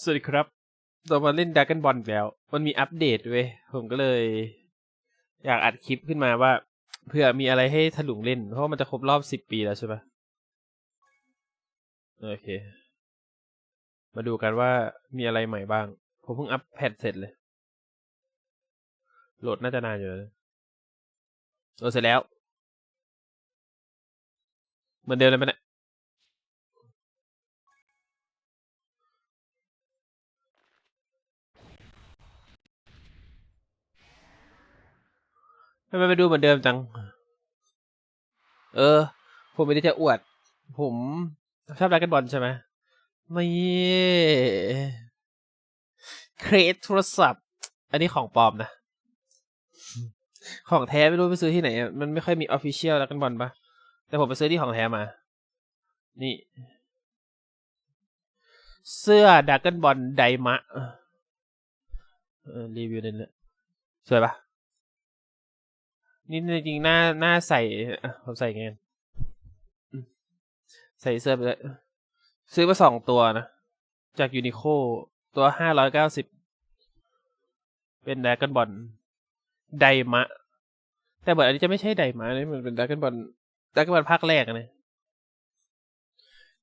สวัสดีครับเรามาเล่นด a ก o n นบอลแล้ว มันมีอัปเดตเว้ย ผมก็เลย อยากอัดคลิปขึ้นมาว่าเผื่อมีอะไรให้ถลุงเล่น เพราะมันจะครบรอบสิบปีแล้วใช่ปะโอเค มาดูกันว่ามีอะไรใหม่บ้าง ผมเพิ่งอัปแพดเสร็จเลย โหลดน่าจะนานอยู่นะโหลดเสร็จแล้ว เหมือนเดิมเลยไหมเนี่ย ทำไมไปดูเหมือนเดิมจัง เออ ผมไม่ได้จะอวด ผมชอบรักกันบอลใช่ไหมไม่เครดโทรศัพท์ อันนี้ของปลอมนะ ของแท้ไม่รู้ไปซื้อที่ไหน มันไม่ค่อยมีออฟฟิเชียลรักกันบอลปะแต่ผมไปซื้อที่ของแท้มา นี่ เสื้อดักกันบอลไดมะรีวิวนี่แหละสวยปะ นี่จริงหน้าหน้าใส่ผมใส่ไงใส่เสื้อไปเลยซื้อมาสองตัวนะ จากยูนิโคตัวห้าร้อยเก้าสิบเป็นด a ก o n นบอลไดมะ แต่เหมือนอันนี้จะไม่ใช่ไดมะนี่มันเป็นด a ก o n นบอลด a ก o n นบอลภาคแรกนะ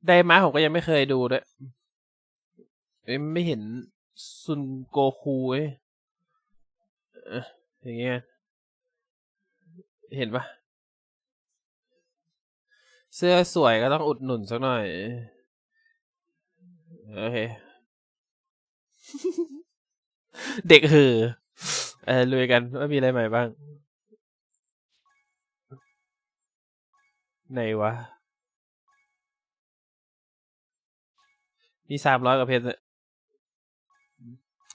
ไดมะผมก็ยังไม่เคยดูด้วยเอ้ยไม่เห็นซุนโกคูเอ้ยเอ่ออย่างเงี้ย เห็นปะเสื้อสวยก็ต้องอุดหนุนสักหน่อย โอเค เด็กหือเออลุยกันว่ามีอะไรใหม่บ้าง ไหนวะ มีสามร้อยกว่าเพชร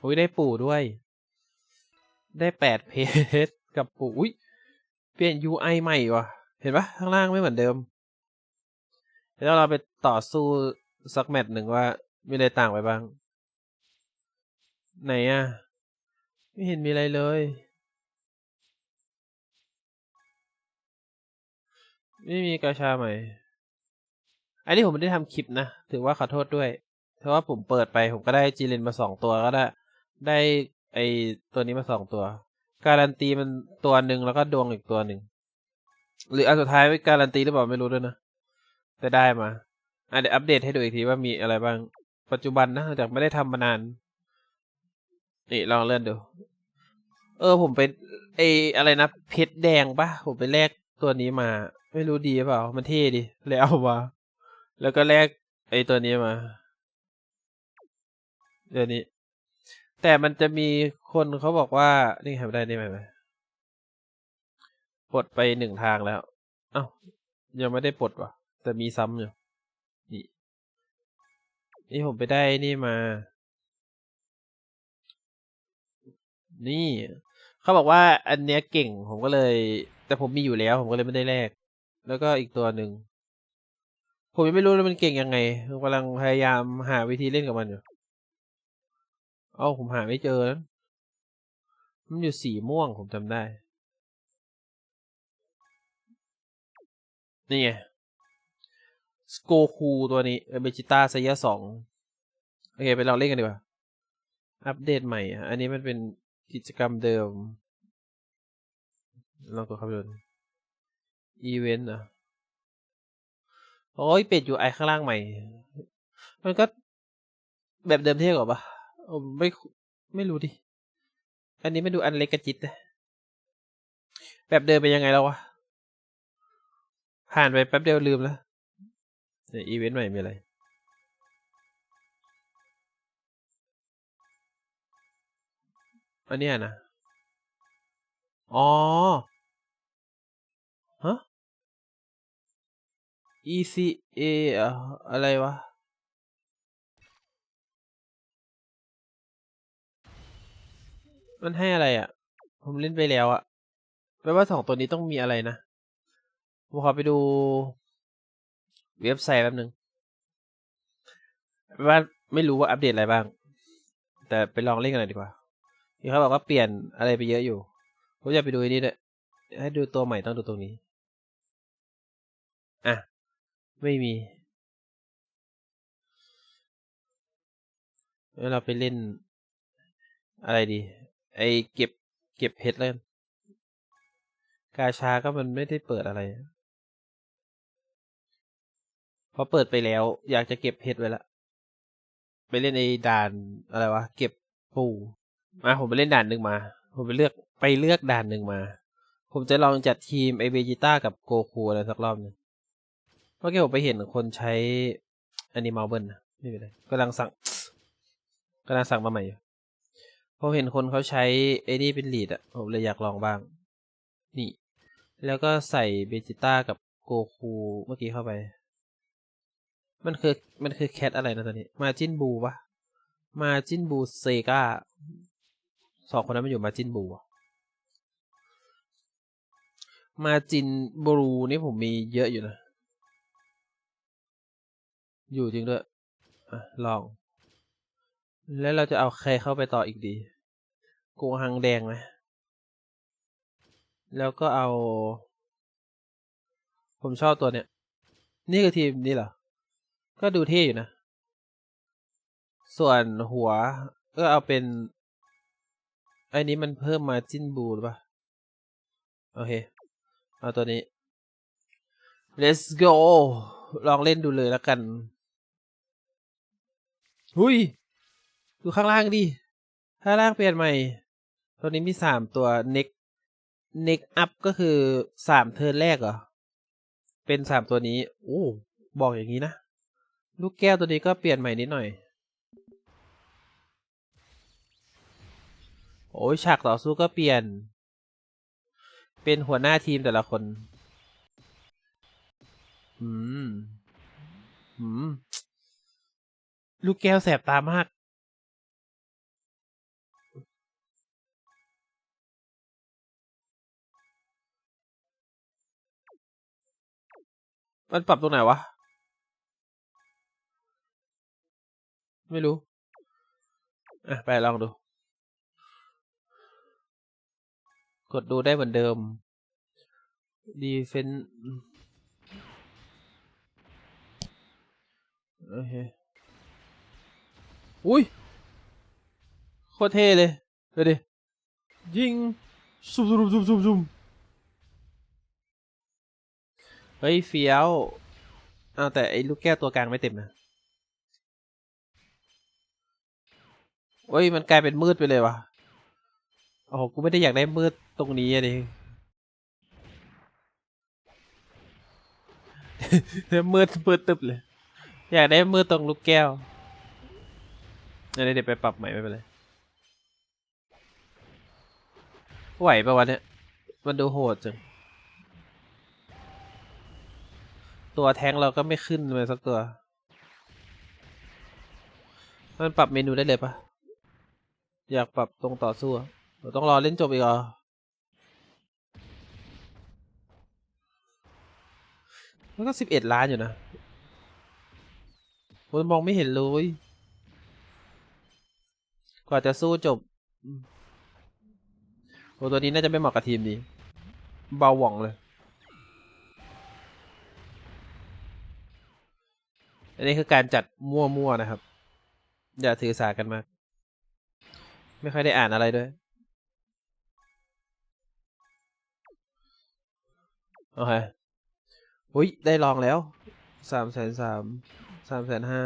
อุ้ยได้ปู่ด้วย ได้แปดเพชรกับปู่อุ้ย เปลี่ยน UI ใหม่ว่ะ เห็นปะข้างล่างไม่เหมือนเดิมเดี๋ยวเราไปต่อสู้สักแมตช์หนึ่งว่ามีอะไรต่างไปบ้าง ไหนอะไม่เห็นมีอะไรเลย ไม่มีกาชาใหม่ อันนี้ผมไม่ได้ทำคลิปนะ ถือว่าขอโทษด้วย เพราะว่าผมเปิดไปผมก็ได้จีเลนมาสองตัวก็ได้ ได้ไอตัวนี้มาสองตัว การันตีมันตัวหนึ่งแล้วก็ดวงอีกตัวหนึ่ง หรืออันสุดท้ายไม่การันตีหรือเปล่าไม่รู้ด้วยนะ แต่ได้มาอะเดี๋ยวอัปเดตให้ดูอีกทีว่ามีอะไรบ้าง ปัจจุบันนะจากไม่ได้ทำมานาน นี่ลองเลื่อนดู เออผมไปไออะไรนะเพชรแดงปะผมไปแลกตัวนี้มา ไม่รู้ดีหรือเปล่า มันเท่ดิเลยเอามาแล้วก็แลกไอตัวนี้มาเดี๋ยวนี้ แต่มันจะมีคนเขาบอกว่า นี่ทำได้นี่ไหมไหมปลดไปหนึ่งทางแล้ว เอ้า ยังไม่ได้ปลดว่ะ แต่มีซ้ำอยู่ นี่ นี่ผมไปได้นี่มา นี่ เขาบอกว่าอันเนี้ยเก่ง ผมก็เลย แต่ผมมีอยู่แล้ว ผมก็เลยไม่ได้แลก แล้วก็อีกตัวหนึ่ง ผมยังไม่รู้เลยมันเก่งยังไงผมกำลังพยายามหาวิธีเล่นกับมันอยู่ เอ้าผมหาไม่เจอนั้นมันอยู่สีม่วงผมจำได้ นี่ไง สโกคูตัวนี้เบจิต้าไซยะสองโอเค ไปลองเล่นกันดีกว่า อัปเดตใหม่ อันนี้มันเป็นกิจกรรมเดิมลองกดเข้าไปดูอีเวนต์อะโอ้ยเป็ดอยู่ไอข้างล่างใหม่ มันก็แบบเดิมเท่กว่าปะ ผมไม่ไม่รู้ดิ อันนี้ไม่ดูอันเล็กกระจิตนะแบบเดิมเป็นยังไงแล้ววะผ่านไปแป๊บเดียวลืมแล้วเดี๋ยวอีเวนต์ใหม่มีอะไรอันนี้นะ อ๋อ ฮะ ECA อะอะไรวะ มันให้อะไรอะ ผมเล่นไปแล้วอะแปลว่าสองตัวนี้ต้องมีอะไรนะ ผมขอไปดู เว็บไซต์แป๊บหนึ่งแปลว่าไม่รู้ว่าอัปเดตอะไรบ้าง แต่ไปลองเล่นกันหน่อยดีกว่าที่เขาบอกว่าเปลี่ยนอะไรไปเยอะอยู่ผมอยากไปดูนนี้ด้วยให้ดูตัวใหม่ต้องดูตรงนี้ อะ ไม่มีแล้วเราไปเล่นอะไรดี ไอเก็บ เก็บเพชรเล่น กาชาก็มันไม่ได้เปิดอะไรเพราะเปิดไปแล้ว อยากจะเก็บเพชรไว้ละ ไปเล่นไอ้ด่านอะไรวะ เก็บปูมาผมไปเล่นด่านหนึ่งมา ผมไปเลือกไปเลือกด่านหนึ่งมา ผมจะลองจัดทีมไอเบจิต้ากับโกคูอะไรสักรอบหนึงเมื่อกี้ผมไปเห็นคนใช้อันนี้มาเบิลนะไม่เป็นไรกำลังสั่งกำลังสั่งมาใหม่อยู่ ผมเห็นคนเขาใช้ไอ้นี่เป็นลีดอะผมเลยอยากลองบ้าง นี่ แล้วก็ใส่เบจิต้ากับโกคูเมื่อกี้เข้าไป มันคือมันคือแคทอะไรนะตอนนี้ มาจินบูปะมาจินบูเซกาสองคนนั้นมันอยู่มาจินบูมาจินบรูนี่ผมมีเยอะอยู่นะ อยู่จริงด้วยอะลอง แล้วเราจะเอาใครเข้าไปต่ออีกดีโกหังแดงไหมแล้วก็เอา ผมชอบตัวเนี้ย นี่คือทีมนี้เหรอ ก็ดูเท่อยู่นะ ส่วนหัวก็เอาเป็นไอ้นี้มันเพิ่มมาจิ้นบูหรือปล่าโอเค เอาตัวนี้ let's go ลองเล่นดูเลยแล้วกัน หุย ดูข้างล่างดิ ข้างล่างเปลี่ยนใหม่ ตัวนี้มีสามตัว neck neck up ก็คือสามเทิร์นแรกเหรอ เป็นสามตัวนี้ โอ้ บอกอย่างนี้นะ ลูกแก้วตัวนี้ก็เปลี่ยนใหม่นิดหน่อย โอ้ยฉากต่อสู้ก็เปลี่ยน เป็นหัวหน้าทีมแต่ละคน อืม อืม ลูกแก้วแสบตามาก มันปรับตรงไหนวะ ไม่รู้ อะ ไปลองดู กดดูได้เหมือนเดิม ดีเฟนโอเค อุ้ย โคตรเท่เลย เดูดิยิงซุ่มซุ่มซุ่มซุ่มซุ่ม ฮ้ยเฟี้ยวอ้าวแต่ไอ้ลูกแก้วตัวกลางไม่เต็มนะเฮ้ยมันกลายเป็นมืดไปเลยวะโอ้โหกูไม่ได้อยากได้มืดตรงนี้อะดิมืดมืดตึบเลย อยากได้มืดตรงลูกแก้วเดี๋ยวเดี๋ยวไปปรับใหม่ไม่เป็นไรไหวปะวะเนี่ยมันดูโหดจัง ตัวแทงเราก็ไม่ขึ้นเลยสักตัว มันปรับเมนูได้เลยปะอยากปรับตรงต่อสู้เราต้องรอเล่นจบอีกเหรอมันก็สิบเอ็ดล้านอยู่นะผมมองไม่เห็นเลย กว่าจะสู้จบ โอ้ตัวนี้น่าจะไม่เหมาะกับทีมนี้ เบาหว่องเลย อันนี้คือการจัดมั่วๆนะครับ อย่าถือสากันมาก ไม่ค่อยได้อ่านอะไรด้วยโอเคอุ้ยได้ลองแล้วสามแสนสามสามแสนห้า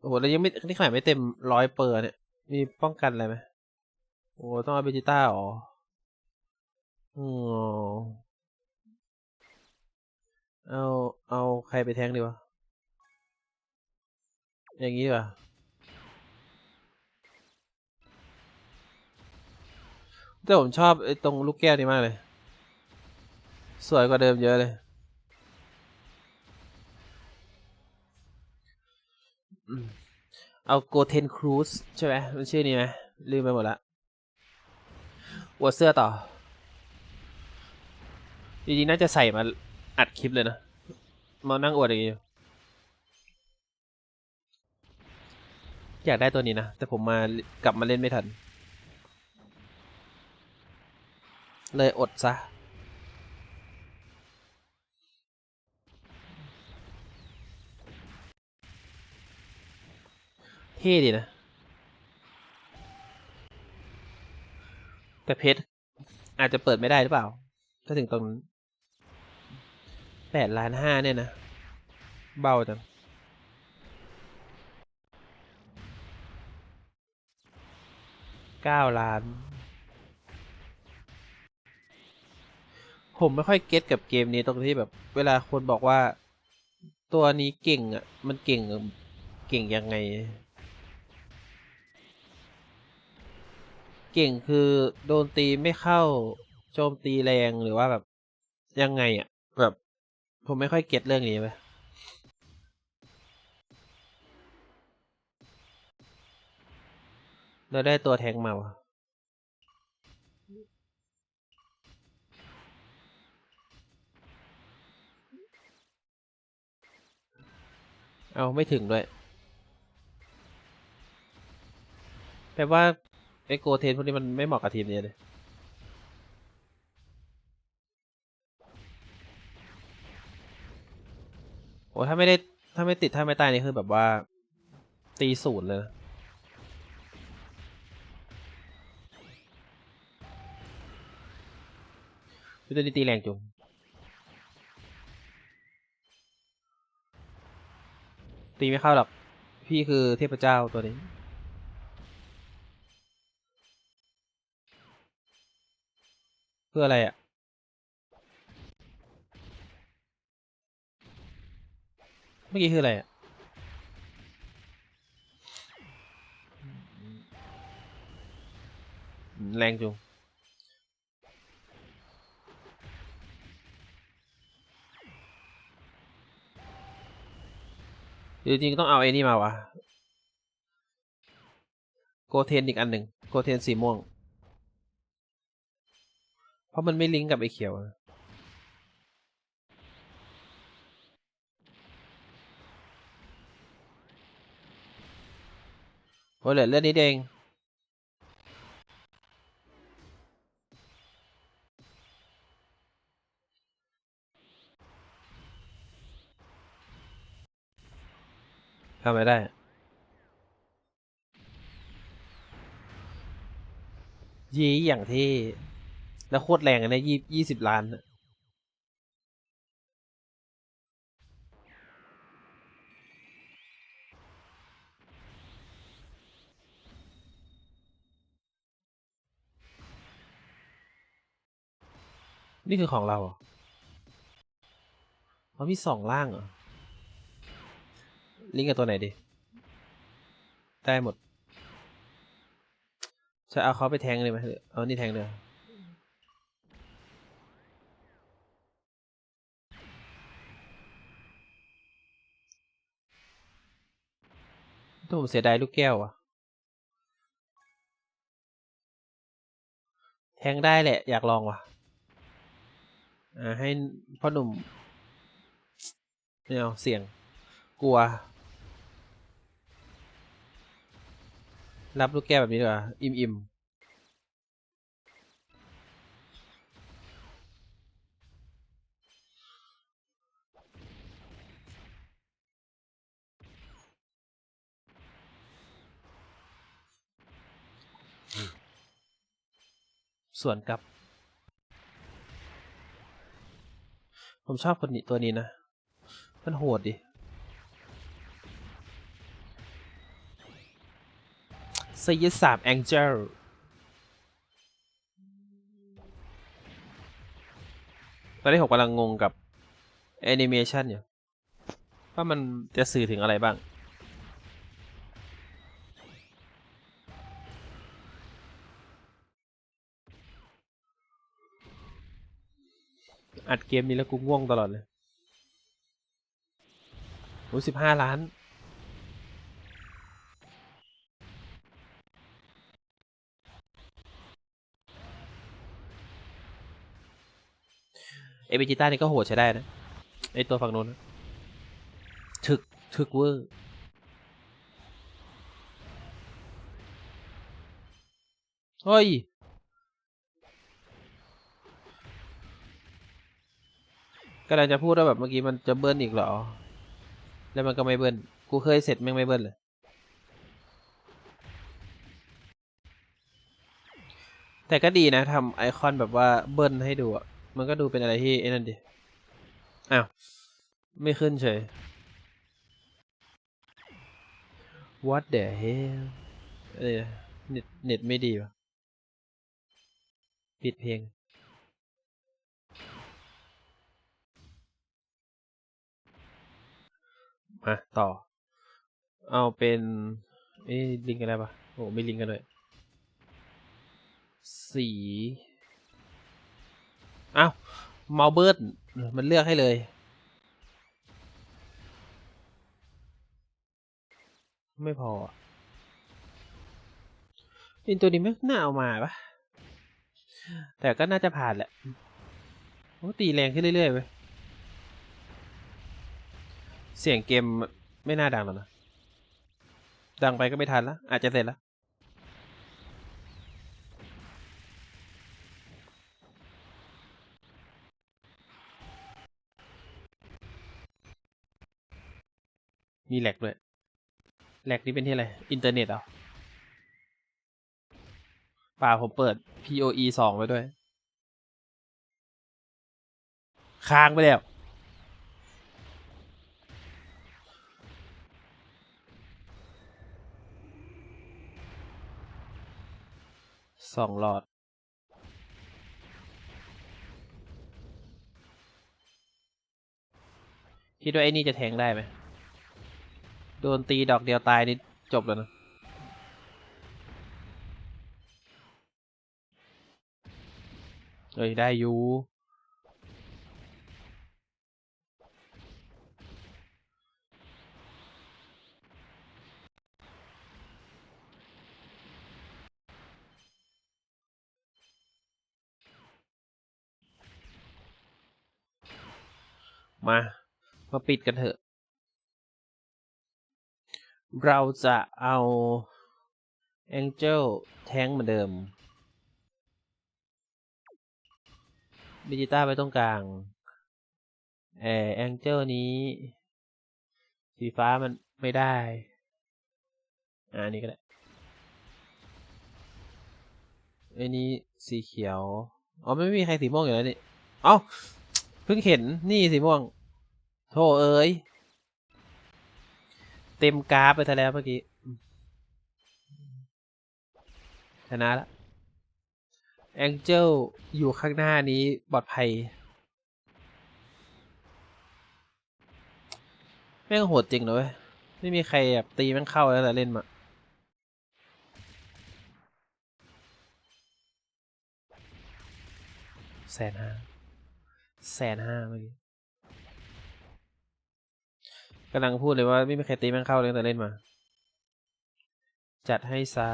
โอ้โหแล้วยังไม่นี่ขนาดไม่เต็มร้อยเปอร์เนี่ย มีป้องกันอะไรไหมโอ้ต้องเอาเบจิต้าหรออ๋อเอาเอาใครไปแทงดีวะ อย่างนี้ป่ะแต่ผมชอบไอ้ตรงลูกแก้วนี้มากเลย สวยกว่าเดิมเยอะเลย เอาโกเทนครูซใช่ไหมมันชื่อนี้ไหมลืมไปหมดละอวดเสื้อต่อ จริงๆ น่าจะใส่มาอัดคลิปเลยนะ มานั่งอวดอย่างงี้ อยากได้ตัวนี้นะ แต่ผมมากลับมาเล่นไม่ทัน เลยอดซะ เท่ดีนะ แต่เพชรอาจจะเปิดไม่ได้หรือเปล่า ถ้าถึงตรงนั้นแปดล้านห้าเนี่ยนะ เบาจัง เก้าล้าน ผมไม่ค่อยเก็ตกับเกมนี้ตรงที่แบบ เวลาคนบอกว่า ตัวนี้เก่งอะ มันเก่งเก่งยังไง เก่งคือโดนตีไม่เข้าโจมตีแรงหรือว่าแบบยังไงอะ แบบ ผมไม่ค่อยเก็ตเรื่องนี้ไป เราได้ตัวแทงมาวะเอาไม่ถึงด้วย แปลว่าไอโกเทนพวกนี้มันไม่เหมาะกับทีมนี้เลยโอ้ถ้าไม่ได้ ถ้าไม่ติด ถ้าไม่ตายนี่คือแบบว่า ตีศูนย์เลยนะ ตัวนี้ตีแรงจุงตีไม่เข้าหรอก พี่คือเทพเจ้าตัวนี้ เพื่ออะไรอะเมื่อกี้คืออะไรอะแรงจุง หรือจริงต้องเอาไอ้นี่มาวะโกเทนอีกอันหนึ่งโกเทนสีม่วง เพราะมันไม่ลิงก์กับไอ้เขียวโอ้เหลือเลืองนิดเอง ทำอะไรได้ยีอย่างที่ แล้วโคตรแรงอันเนี้ยี่ยี่สิบล้านนี่คือของเราเรอเขามีสองล่างเหรอ ลิงก์กับตัวไหนดี ได้หมด จะเอาเขาไปแทงเลยไหมหรือเอานี่แทงเลยถ้าผมเสียดายลูกแก้วอะแทงได้แหละ อยากลองว่ะ อ่า ให้พ่อหนุ่มไม่เอาเสี่ยง กลัว รับลูกแก้วแบบนี้ดีกว่าอิ่มอิ่มส่วนกับ ผมชอบคนนี้ตัวนี้นะ มันโหดดิ สยสามแองเจิลตอนนี้ผมกำลังงงกับแอนิเมชันอยู่ว่ามันจะสื่อถึงอะไรบ้าง อัดเกมนี้แล้วกูง่วงตลอดเลยโอ้สิบห้าล้าน เอเบจิต้านี่ก็โหดใช้ได้นะไอตัวฝั่งโน้นถึกถึกเวอร์เฮ้ยกำลังจะพูดว่าแบบเมื่อกี้มันจะเบิ้ลอีกเหรอ แล้วมันก็ไม่เบิ้ลกูเคยเสร็จแม่งไม่เบิ้ลเลย แต่ก็ดีนะทำไอคอนแบบว่าเบิ้ลให้ดูอะ มันก็ดูเป็นอะไรที่ไอ้นั่นดิ อ้าว ไม่ขึ้นเฉย What the hell เออเน็ตเน็ตไม่ดีวะปิดเพลงมาต่อ เอาเป็นเอ้ลิงกันได้ปะโอ้ไม่ลิงก์กันเลยสี อ้าวเมาเบิร์ดมันเลือกให้เลยไม่พออินตัวนี้ไม่น่าเอามาปะแต่ก็น่าจะผ่านแหละโอ้ตีแรงขึ้นเรื่อยๆเว้ยเสียงเกมไม่น่าดังแล้วนะ ดังไปก็ไม่ทันแล้วอาจจะเสร็จแล้ว มีแหลกด้วยแหลกนี่เป็นที่อะไร อินเทอร์เน็ตเหรอป่าผมเปิด POE สองไว้ด้วย ค้างไปแล้ว สองหลอด คิดว่าไอ้นี่จะแทงได้ไหม โดนตีดอกเดียวตายนี่จบแล้วนะเอ้ยได้อยู่มา มาปิดกันเถอะ เราจะเอา Angel แทงเหมือนเดิมดิจิต้าไว้ตรงกลางเออ Angel นี้ สีฟ้ามันไม่ได้ อ่านี่ก็ได้ไอ้นี้สีเขียว อ๋อ ไม่มีใครสีม่วงอยู่แล้วนี่ เอ้า เพิ่งเห็น นี่สีม่วง โธ่เอ้ย ต็มกราฟไปซะแล้วเมื่อกี้ ชนะละแองเจลอยู่ข้างหน้านี้ปลอดภัย แม่งโหดจริงเลยไม่มีใครแบบตีแม่งเข้าแล้วแต่เล่นมาแสนห้าแสนห้าเมื่อกี้ กำลังพูดเลยว่าไม่มีใครตีแม่งเข้าเลยตั้งแต่เล่นมา จัดให้ซะ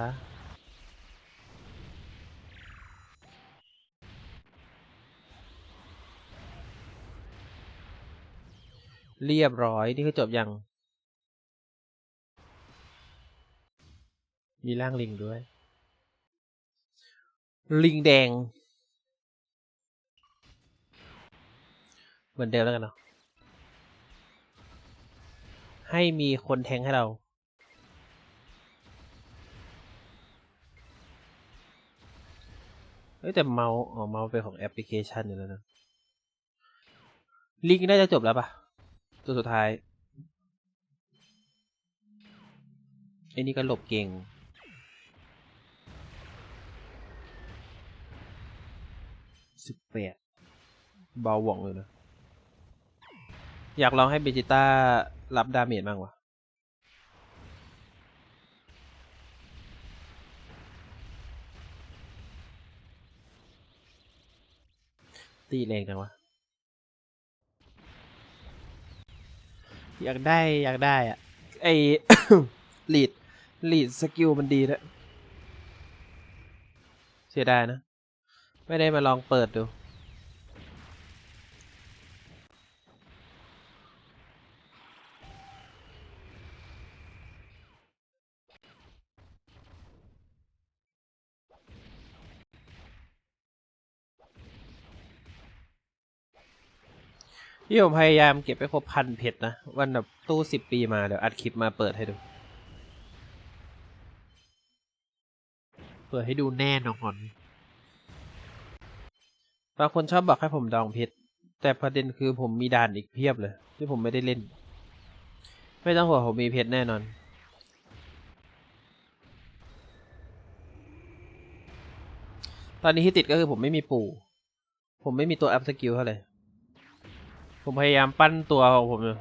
เรียบร้อย นี่คือจบยัง มีร่างลิงด้วย ลิงแดง เหมือนเดิมแล้วกันเนาะ ให้มีคนแทงให้เรา เฮ้ยแต่เมาส์อ๋อเมาส์เป็นของแอปพลิเคชันอยู่แล้วนะลิงก์น่าจะจบแล้วปะตัวสุดท้ายไอ้นี่ก็หลบเก่งสิบแปดเบาหว่องเลยนะ อยากลองให้เบจิต้า รับดาเมจบ้างวะตีแรงจังวะ อยากได้อยากได้อะไอ ลีดลีดสกิลมันดีนะเสียดายนะ ไม่ได้มาลองเปิดดู ที่ผมพยายามเก็บไปครบพันเพชรนะ วันแบบตู้สิบปีมาเดี๋ยวอัดคลิปมาเปิดให้ดู เปิดให้ดูแน่นอนบางคนชอบบอกให้ผมดองเพชรแต่ประเด็นคือผมมีด่านอีกเพียบเลย ที่ผมไม่ได้เล่น ไม่ต้องห่วงผมมีเพชรแน่นอนตอนนี้ที่ติดก็คือผมไม่มีปู่ ผมไม่มีตัวอัพสกิลเท่าไหร่ ผมพยายามปั้นตัวของผมอยู่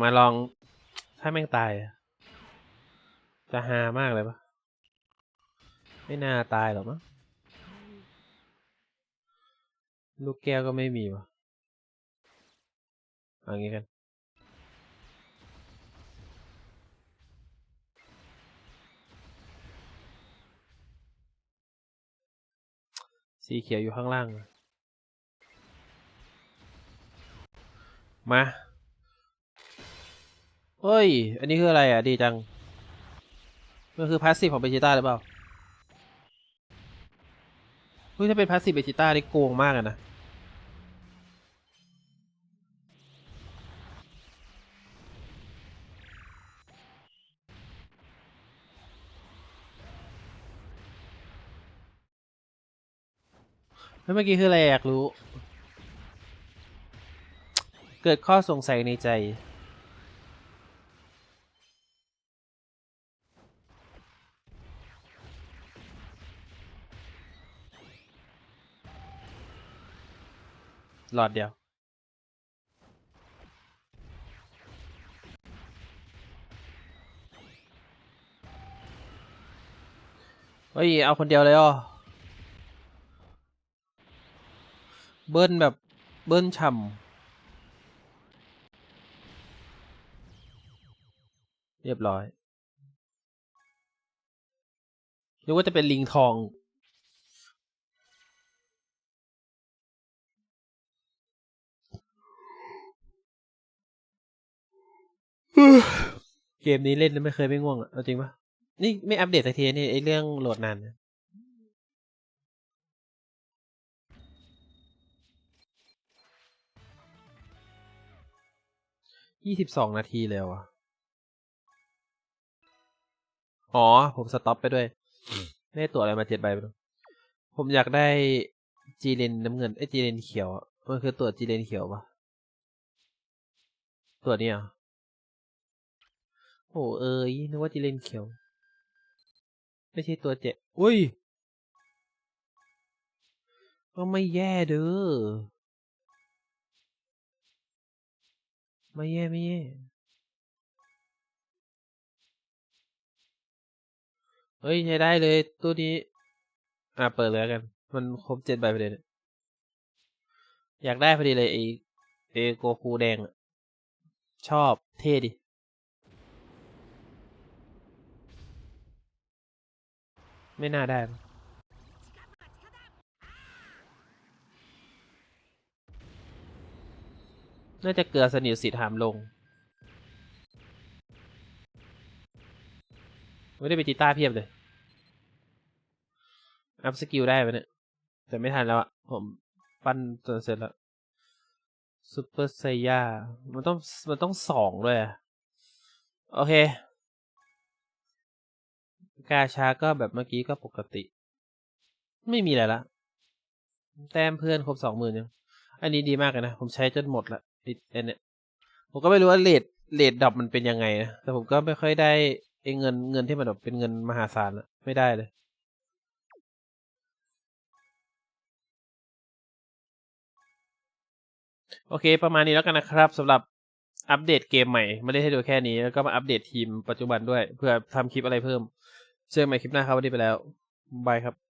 มาลองถ้าแม่งตาย จะฮามากเลยปะไม่น่าตายหรอกมั้ง ลูกแก้วก็ไม่มีวะเอางี้กัน สีเขียวอยู่ข้างล่าง มาเฮ้ย อันนี้คืออะไรอะ ดีจัง มันคือพาสซีฟของเบจิต้าหรือเปล่า เฮ้ย ถ้าเป็นพาสซีฟเบจิต้านี่โกงมากอะนะ เมื่อกี้คืออะไรอยากรู้ เกิดข้อสงสัยในใจ หลอดเดียวเฮ้ย เอาคนเดียวเลยอ๋อ เบิ้ลแบบเบิ้ลฉ่ำเรียบร้อยนึกว่าจะเป็นลิงทอง เกมนี้เล่นแล้วไม่เคยไม่ง่วงอะเอาจริงปะนี่ไม่อัปเดตสักทีนี่ไอเรื่องโหลดนาน ยี่สิบสองนาทีแล้วอะอ๋อ ผมสต็อปไปด้วย ไม่ได้ตัวอะไรมาเจ็ดใบไปดูผมอยากได้จีเลนน้ำเงินไอ้จีเลนเขียวอะมันคือตัวจีเลนเขียวปะตัวเนี้ยเหรอโอ้เอ้ยนึกว่าจีเลนเขียว ไม่ใช่ตัวเจ็ดอุ้ย ก็ไม่แย่เด้อ ไม่แย่ไม่แย่เฮ้ยใช้ได้เลยตัวนี้ อะเปิดเลยกัน มันครบเจ็ดใบพอดีอยากได้พอดีเลยไอ้ไอ้โกคูแดงอะชอบเท่ดิไม่น่าได้มั้ง น่าจะเกลือสนิทสิทธามลง ไม่ได้ไปจิต้าเพียบเลย อัพสกิลได้ไหมเนี่ย แต่ไม่ทันแล้วอะผมปั้นจนเสร็จแล้วซูเปอร์ไซยามันต้อง มันต้องสองด้วย โอเค กาชาก็แบบเมื่อกี้ก็ปกติ ไม่มีอะไรละ แต้มเพื่อนครบสองหมื่นยัง อันนี้ดีมากเลยนะ ผมใช้จนหมดละ ไอ้เนี่ยผมก็ไม่รู้ว่าเลทเลทดรอปมันเป็นยังไงนะแต่ผมก็ไม่ค่อยได้ไอ้เงินเงินที่มันแบบเป็นเงินมหาศาลอะไม่ได้เลยโอเค ประมาณนี้แล้วกันนะครับสำหรับอัปเดตเกมใหม่ไม่ได้ให้ดูแค่นี้ แล้วก็มาอัปเดตทีมปัจจุบันด้วย เพื่อทำคลิปอะไรเพิ่ม เจอกันใหม่คลิปหน้าครับวันนี้ไปแล้ว บายครับ